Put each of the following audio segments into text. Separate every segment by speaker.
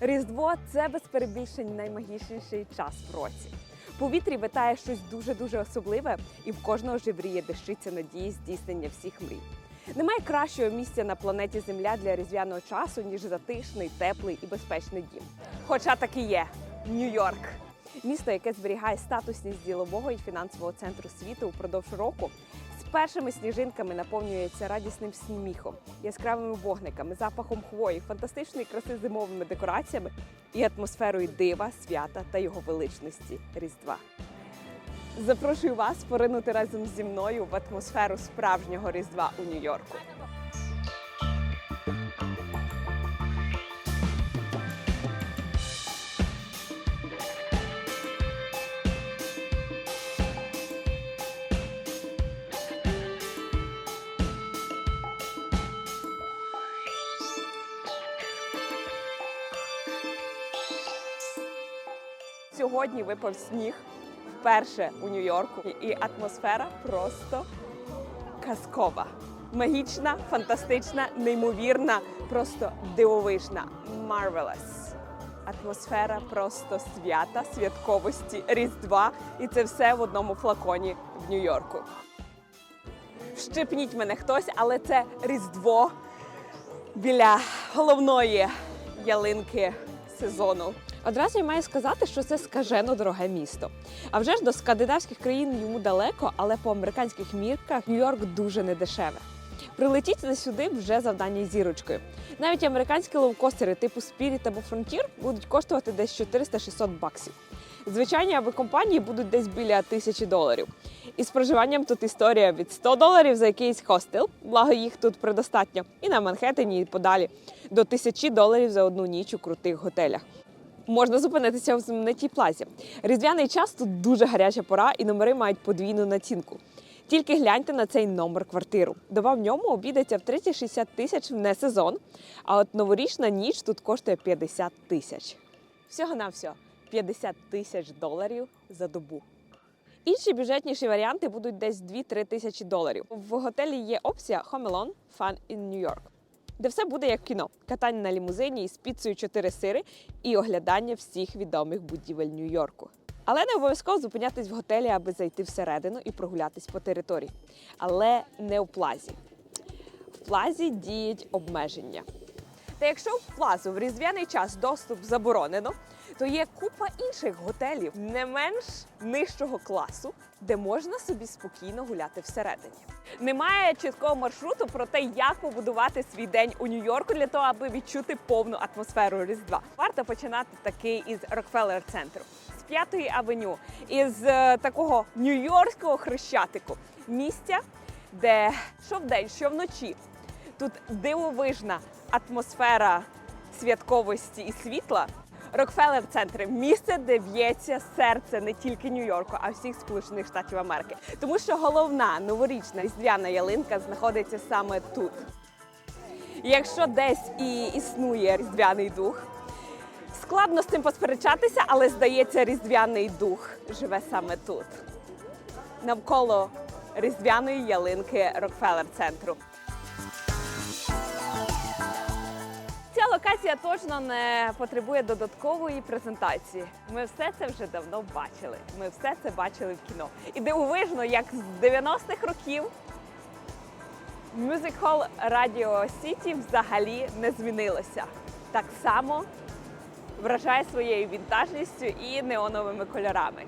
Speaker 1: Різдво це без перебільшень наймагічніший час в році. Повітрі витає щось дуже-дуже особливе, і в кожного живріє дещиця надії здійснення всіх мрій. Немає кращого місця на планеті Земля для різдвяного часу, ніж затишний, теплий і безпечний дім. Хоча так і є Нью-Йорк. Місто, яке зберігає статусність ділового і фінансового центру світу упродовж року, першими сніжинками наповнюється радісним сміхом, яскравими вогниками, запахом хвої, фантастичної краси зимовими декораціями і атмосферою дива, свята та його величності Різдва. Запрошую вас поринути разом зі мною в атмосферу справжнього Різдва у Нью-Йорку. Сьогодні випав сніг вперше у Нью-Йорку, і атмосфера просто казкова. Магічна, фантастична, неймовірна, просто дивовижна. Marvelous. Атмосфера просто свята, святковості, Різдва. І це все в одному флаконі в Нью-Йорку. Вщипніть мене хтось, але це Різдво біля головної ялинки сезону. Одразу я маю сказати, що це скажено дороге місто. А вже ж до скандинавських країн йому далеко, але по американських мірках Нью-Йорк дуже недешеве. Прилетіти сюди вже завдання зірочкою. Навіть американські лоукостери типу Spirit або Frontier будуть коштувати десь 400-600 баксів. Звичайні авіакомпанії будуть десь біля тисячі доларів. І з проживанням тут історія від 100 доларів за якийсь хостел, благо їх тут предостатньо, і на Манхеттені, і подалі, до тисячі доларів за одну ніч у крутих готелях. Можна зупинитися в знаменитій плазі. Різдвяний час тут дуже гаряча пора, і номери мають подвійну націнку. Тільки гляньте на цей номер квартиру. Доба в ньому обійдеться в 30-60 тисяч не сезон, а от новорічна ніч тут коштує 50 тисяч. Всього на все 50 тисяч доларів за добу. Інші бюджетніші варіанти будуть десь 2-3 тисячі доларів. В готелі є опція Home Alone Fun in New York, де все буде як кіно: катання на лімузині із піцею чотири сири і оглядання всіх відомих будівель Нью-Йорку. Але не обов'язково зупинятись в готелі, аби зайти всередину і прогулятись по території. Але не у плазі. В плазі діють обмеження. Та якщо в плазу в різдвяний час доступ заборонено, то є купа інших готелів не менш нижчого класу, де можна собі спокійно гуляти всередині. Немає чіткого маршруту про те, як побудувати свій день у Нью-Йорку для того, аби відчути повну атмосферу Різдва. Варто починати таки із Рокфеллер центру, з п'ятої авеню, із е, такого нью-йоркського хрещатику, місця, де що вдень, що вночі Тут дивовижна атмосфера святковості і світла. Рокфеллер центр місце, де б'ється серце не тільки Нью-Йорку, а всіх Сполучених Штатів Америки. Тому що головна новорічна різдвяна ялинка знаходиться саме тут. Якщо десь і існує різдвяний дух, складно з цим посперечатися, але здається, різдвяний дух живе саме тут, навколо різдвяної ялинки Рокфеллер центру. Локація точно не потребує додаткової презентації. Ми все це вже давно бачили. Ми все це бачили в кіно. І дивовижно, як з 90-х років Music Radio City взагалі не змінилося. Так само вражає своєю вінтажністю і неоновими кольорами.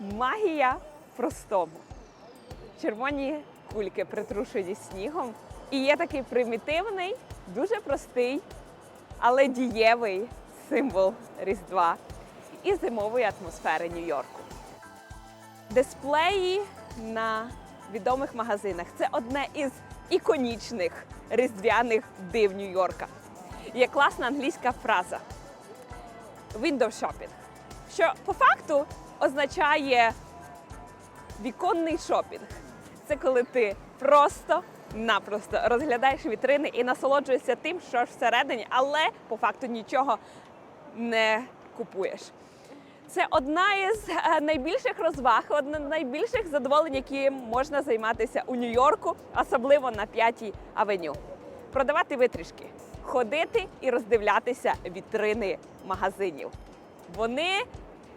Speaker 1: Магія простому червоні кульки притрушені снігом. І є такий примітивний, дуже простий, але дієвий символ Різдва і зимової атмосфери Нью-Йорку. Дисплеї на відомих магазинах це одне із іконічних різдвяних див Нью-Йорка. Є класна англійська фраза window shopping, що по факту означає віконний шопінг. Це коли ти просто-напросто розглядаєш вітрини і насолоджуєшся тим, що ж всередині, але по факту нічого не купуєш. Це одна із е, найбільших розваг, одне з найбільших задоволень, яким можна займатися у Нью-Йорку, особливо на п'ятій авеню. Продавати витрішки. ходити і роздивлятися вітрини магазинів. Вони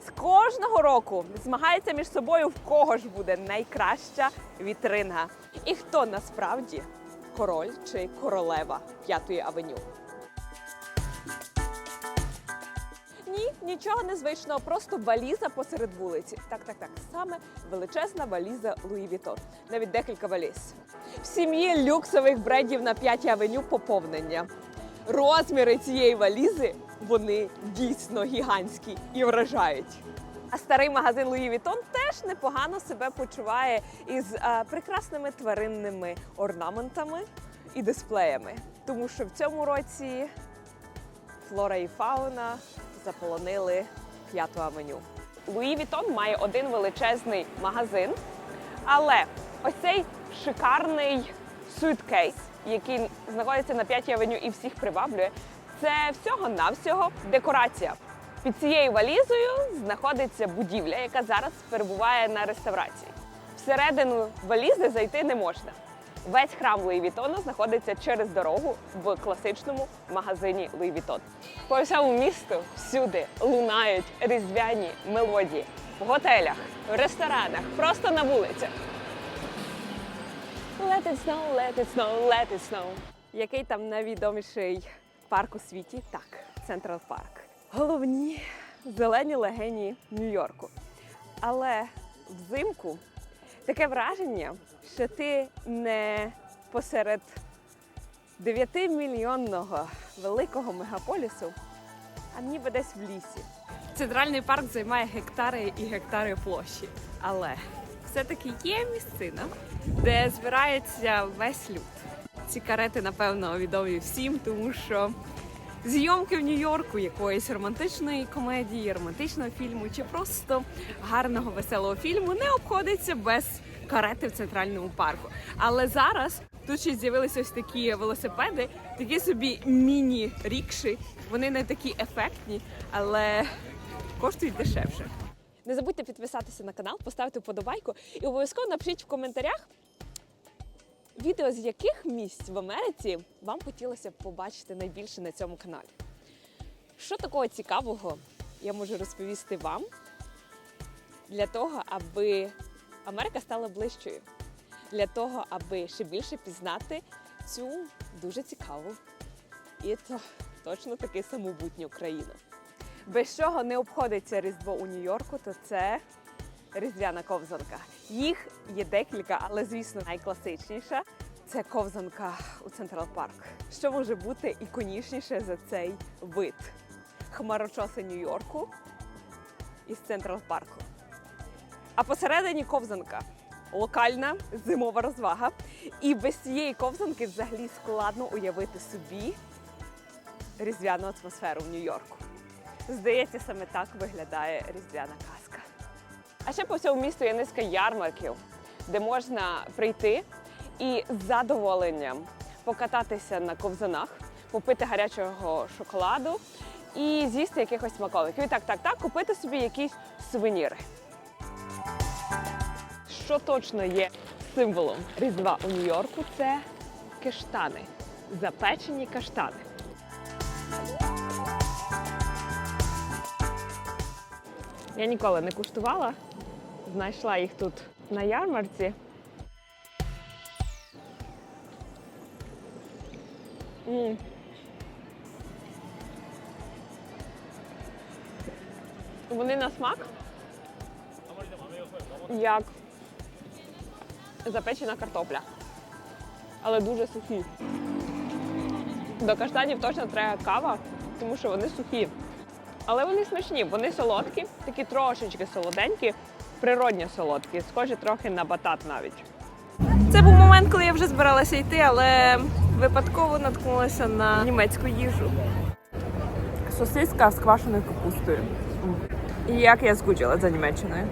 Speaker 1: з кожного року змагаються між собою, в кого ж буде найкраща вітрина. І хто насправді король чи королева п'ятої авеню. Ні, нічого незвичного, просто валіза посеред вулиці. Так, так, так. Саме величезна валіза Луї Вітон. Навіть декілька валіз. В сім'ї люксових брендів на п'ятій авеню поповнення. Розміри цієї валізи вони дійсно гігантські і вражають. А старий магазин Луї Вітон теж непогано себе почуває із е, прекрасними тваринними орнаментами і дисплеями. Тому що в цьому році флора і фауна заполонили п'яту авеню. Луї Вітон має один величезний магазин, але ось цей шикарний суткейс, який знаходиться на п'ятій авеню і всіх приваблює, це всього-навсього декорація. Під цією валізою знаходиться будівля, яка зараз перебуває на реставрації. Всередину валізи зайти не можна. Весь храм Луї Вітона знаходиться через дорогу в класичному магазині Луї Вітон. По всьому місту всюди лунають різдвяні мелодії в готелях, в ресторанах, просто на вулицях. Let it snow, let it snow, let it snow. Який там найвідоміший парк у світі? Так, Централ Парк. Головні зелені легені Нью-Йорку. Але взимку таке враження, що ти не посеред 9-мільйонного великого мегаполісу, а ніби десь в лісі. Центральний парк займає гектари і гектари площі. Але все-таки є місцина, де збирається весь люд. Ці карети, напевно, відомі всім, тому що зйомки в Нью-Йорку якоїсь романтичної комедії, романтичного фільму чи просто гарного веселого фільму не обходиться без карети в центральному парку. Але зараз тут ще з'явилися ось такі велосипеди, такі собі міні-рікші. Вони не такі ефектні, але коштують дешевше. Не забудьте підписатися на канал, поставити вподобайку і обов'язково напишіть в коментарях, відео з яких місць в Америці вам хотілося б побачити найбільше на цьому каналі. Що такого цікавого я можу розповісти вам для того, аби Америка стала ближчою, для того, аби ще більше пізнати цю дуже цікаву і то точно таки самобутню країну. Без чого не обходиться Різдво у Нью-Йорку, то це різдвяна ковзанка. Їх є декілька, але звісно найкласичніша це ковзанка у Централ Парк. Що може бути іконічніше за цей вид? Хмарочоси Нью-Йорку із Централ Парку. А посередині ковзанка локальна зимова розвага. І без цієї ковзанки взагалі складно уявити собі різдвяну атмосферу в Нью-Йорку. Здається, саме так виглядає різдвяна казка. А ще по всьому місту є низка ярмарків, де можна прийти і з задоволенням покататися на ковзанах, попити гарячого шоколаду і з'їсти якихось смаколиків. І так, так, так, купити собі якісь сувеніри. Що точно є символом Різдва у Нью-Йорку, це каштани, запечені каштани. Я ніколи не куштувала. Знайшла їх тут на ярмарці. М. Вони на смак. Як запечена картопля. Але дуже сухі. До каштанів точно треба кава, тому що вони сухі. Але вони смачні, вони солодкі, такі трошечки солоденькі, природні солодкі, схожі трохи на батат навіть. Це був момент, коли я вже збиралася йти, але випадково наткнулася на німецьку їжу. Сосиска з квашеною капустою. І як я скучила за Німеччиною.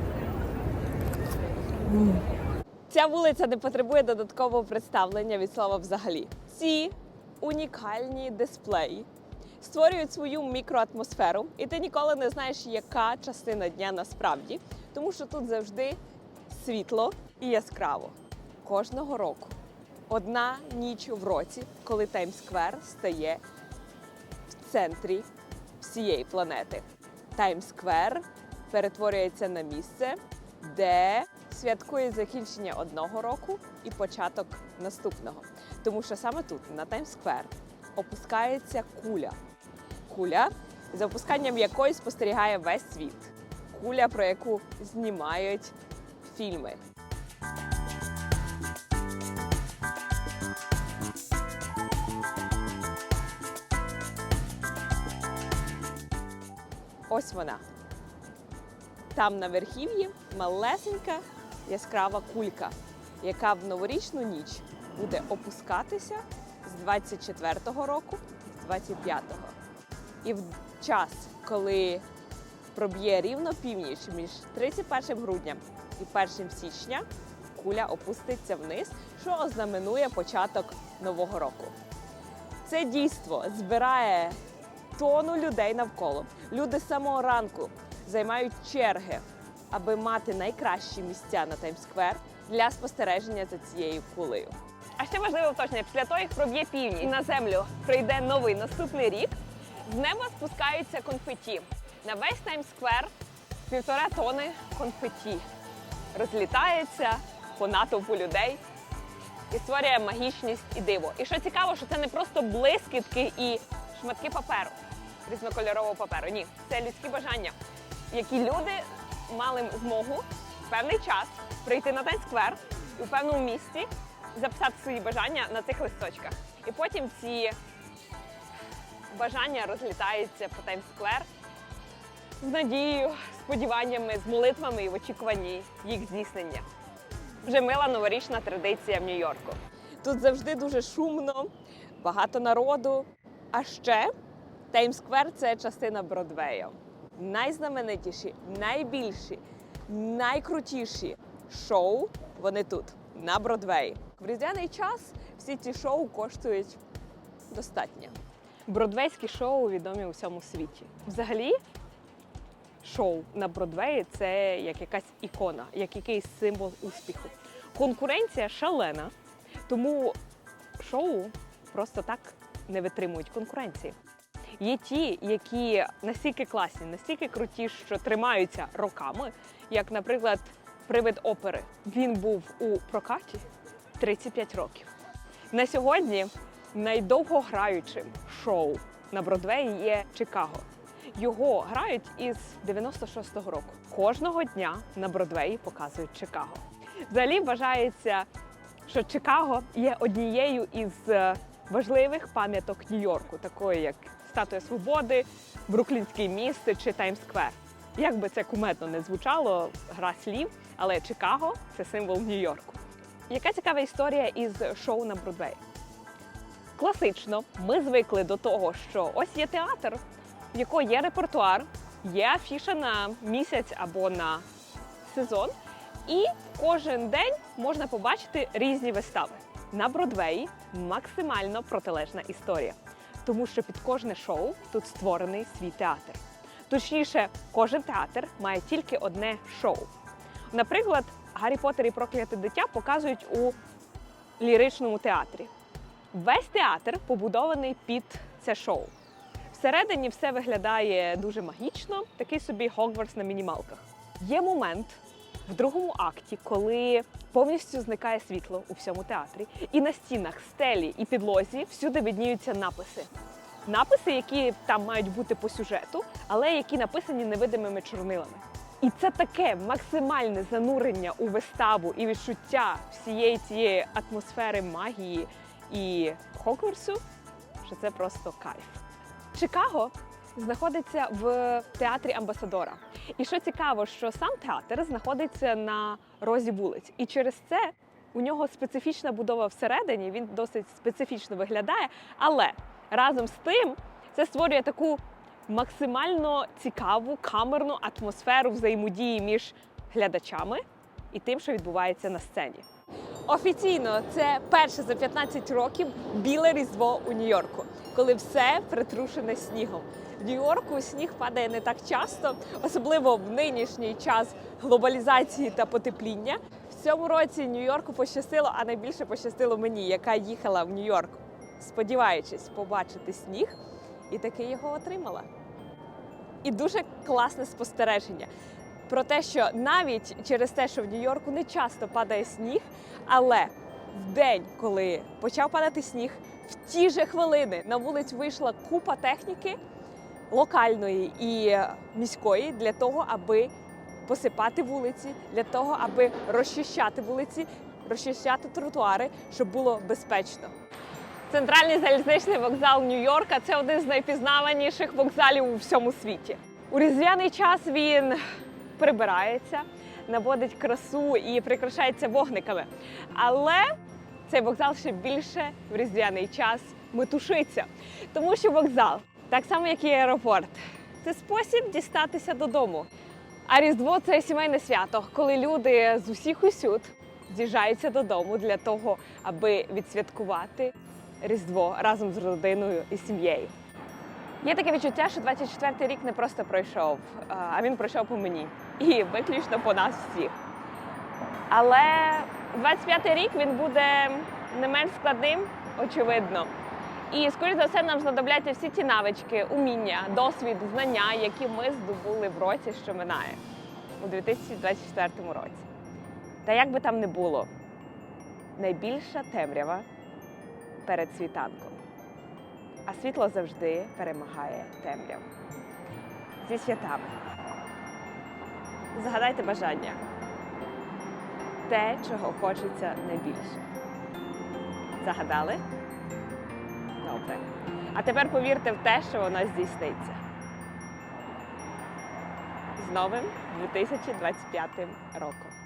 Speaker 1: Ця вулиця не потребує додаткового представлення від слова взагалі. Ці унікальні дисплеї створюють свою мікроатмосферу, і ти ніколи не знаєш, яка частина дня насправді, тому що тут завжди світло і яскраво. Кожного року одна ніч в році, коли Таймс-сквер стає центрі всієї планети. Таймсквер перетворюється на місце, де святкує закінчення одного року і початок наступного. Тому що саме тут, на Таймсквер, опускається куля. Куля, за опусканням якої спостерігає весь світ. Куля, про яку знімають фільми. Ось вона. Там на верхів'ї малесенька яскрава кулька, яка в новорічну ніч буде опускатися з 24-го року, з 25-го. І в час, коли проб'є рівно північ між 31 грудня і 1 січня, куля опуститься вниз, що ознаменує початок нового року. Це дійство збирає тону людей навколо. Люди з самого ранку займають черги, аби мати найкращі місця на Таймсквер для спостереження за цією кулею. А ще важливе уточнення, після того, як проб'є північ на землю прийде новий наступний рік, з неба спускаються конфеті. На весь Таймсквер півтора тони конфеті розлітається по натовпу людей і створює магічність і диво. І що цікаво, що це не просто блискітки і шматки паперу, різнокольорового паперу. Ні, це людські бажання, які люди мали змогу в певний час прийти на Таймсквер і у певному місці записати свої бажання на цих листочках. І потім ці бажання розлітаються по Таймсквер з надією, сподіваннями, з молитвами і в очікуванні їх здійснення. Вже мила новорічна традиція в Нью-Йорку. Тут завжди дуже шумно, багато народу. А ще Таймсквер це частина Бродвею. Найзнаменитіші, найбільші, найкрутіші шоу вони тут, на Бродвеї. В різдвяний час всі ці шоу коштують достатньо. Бродвейські шоу відомі у всьому світі. Взагалі, шоу на Бродвеї це як якась ікона, як якийсь символ успіху. Конкуренція шалена, тому шоу просто так не витримують конкуренції. Є ті, які настільки класні, настільки круті, що тримаються роками, як, наприклад, привид опери. Він був у прокаті 35 років. На сьогодні найдовгограючим шоу на Бродвеї є Чикаго. Його грають із 96-го року. Кожного дня на Бродвеї показують Чикаго. Взагалі вважається, що Чикаго є однією із е, важливих пам'яток Нью-Йорку, такої як Статуя Свободи, Бруклінський міст чи Таймсквер. Як би це кумедно не звучало, гра слів, але Чикаго це символ Нью-Йорку. Яка цікава історія із шоу на Бродвеї? Класично, ми звикли до того, що ось є театр, в якого є репертуар, є афіша на місяць або на сезон, і кожен день можна побачити різні вистави. На Бродвеї максимально протилежна історія, тому що під кожне шоу тут створений свій театр. Точніше, кожен театр має тільки одне шоу. Наприклад, Гаррі Поттер і прокляте дитя показують у ліричному театрі. Весь театр побудований під це шоу. Всередині все виглядає дуже магічно, такий собі Хогвартс на мінімалках. Є момент в другому акті, коли повністю зникає світло у всьому театрі, і на стінах, стелі і підлозі всюди видніються написи. Написи, які там мають бути по сюжету, але які написані невидимими чорнилами. І це таке максимальне занурення у виставу і відчуття всієї цієї атмосфери магії і Хогвартсу, що це просто кайф. Чикаго знаходиться в театрі Амбасадора. І що цікаво, що сам театр знаходиться на розі вулиць, і через це у нього специфічна будова всередині. Він досить специфічно виглядає, але разом з тим це створює таку максимально цікаву камерну атмосферу взаємодії між глядачами і тим, що відбувається на сцені. Офіційно це перше за 15 років біле різдво у Нью-Йорку, коли все притрушене снігом. В Нью-Йорку сніг падає не так часто, особливо в нинішній час глобалізації та потепління. В цьому році Нью-Йорку пощастило, а найбільше пощастило мені, яка їхала в Нью-Йорк, сподіваючись побачити сніг і таки його отримала. І дуже класне спостереження про те, що навіть через те, що в Нью-Йорку не часто падає сніг, але в день, коли почав падати сніг, в ті же хвилини на вулицю вийшла купа техніки локальної і міської для того, аби посипати вулиці, для того, аби розчищати вулиці, розчищати тротуари, щоб було безпечно. Центральний залізничний вокзал Нью-Йорка це один з найпізнаваніших вокзалів у всьому світі. У різдвяний час він прибирається, наводить красу і прикрашається вогниками. Але цей вокзал ще більше в різдвяний час метушиться, тому що вокзал, так само як і аеропорт, це спосіб дістатися додому. А Різдво це сімейне свято, коли люди з усіх усюд з'їжджаються додому для того, аби відсвяткувати Різдво разом з родиною і сім'єю. Є таке відчуття, що 24-й рік не просто пройшов, а він пройшов по мені і виключно по нас всіх. Але 25-й рік він буде не менш складним, очевидно. І, скоріш за все, нам знадобляться всі ті навички, уміння, досвід, знання, які ми здобули в році, що минає у 2024 році. Та як би там не було, найбільша темрява перед світанком. А світло завжди перемагає темряву. Зі святами. Загадайте бажання. Те, чого хочеться найбільше. Загадали? Добре. А тепер повірте в те, що воно здійсниться. З новим 2025 роком.